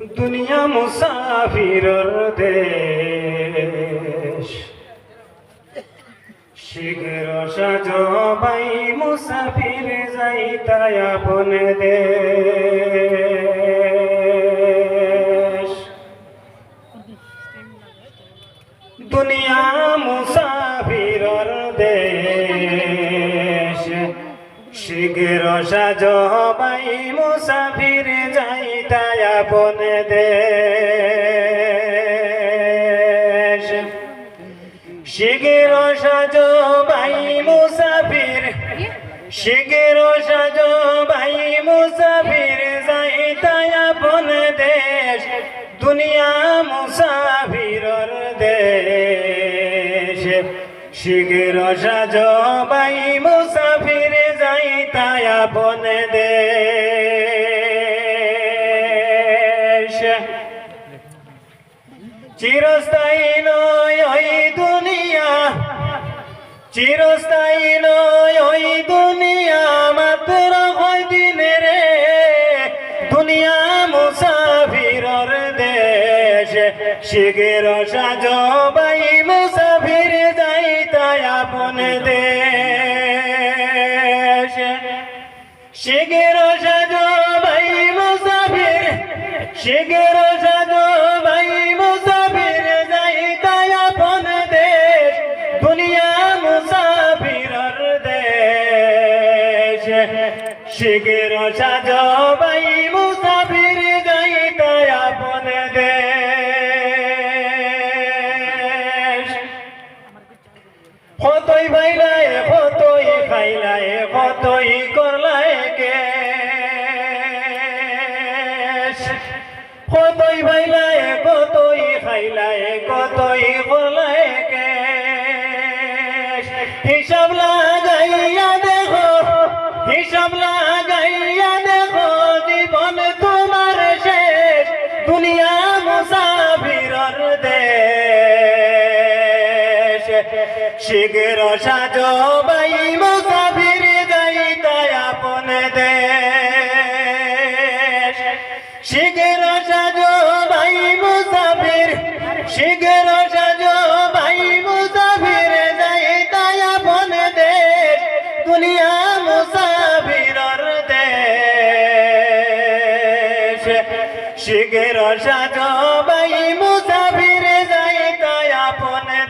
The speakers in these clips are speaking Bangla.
দুনিয়া মুসাফিরর দেশ। শীঘ্র সাজ বাই মুসাফির যাই তাই আপন দেশ। দুনিয়া মুসাফিরর দেশ। শীঘ্র সাজ বাই মুসাফির আপন দেশ। শীঘ্র সাজ ভাই মুসাফির সাজ ভাই মুসাফির আপন দেশ, দুনিয়া মুসাফিরর দেশ। শীঘ্র সাজ ভাই মুসাফির, যাই তাই আপন দেশ। চিরস্থায়ী নয় ওই দুনিয়া। চিরস্থায়ী নয় ওই দুনিয়া, মাত্র হয় দিনে রে দুনিয়া মুসাফিরর দেশ শিগের সাজ বাই মুসাফির যাই তাই আপন দেশ। শিগের সাজ ভাই মুসাফির শিগের সাজ ভাই শিগের সাজ ভাই মুসাফির যাই তাই আপন দেশ। কতই ভাইলাই কতই খাইলাই কতই করলাই কে কতই ভাইলাই কতই খাইলাই শীঘ্র সাজ বাই মুসাফির যাই তাই আপন দেশ। শীঘ্র সাজ ভাই মুসাফির শীঘ্র সাজ ভাই মুসাফির যাই তাই আপন দেশ। দুনিয়া মুসাফিরর দেশ। শীঘ্র সাজ ভাই মুসাফির যাই তাই আপন দেশ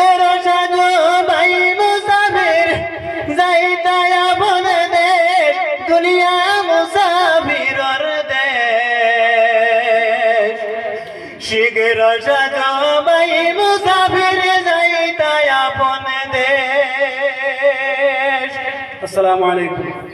শীঘ্র সাজ ভাই মুসাফির, যাই দুনিয়া মুসাফিরর দেশ। শীঘ্র সাজ ভাই মুসাফির, যাই তাই আপন আসসালামু আলাইকুম।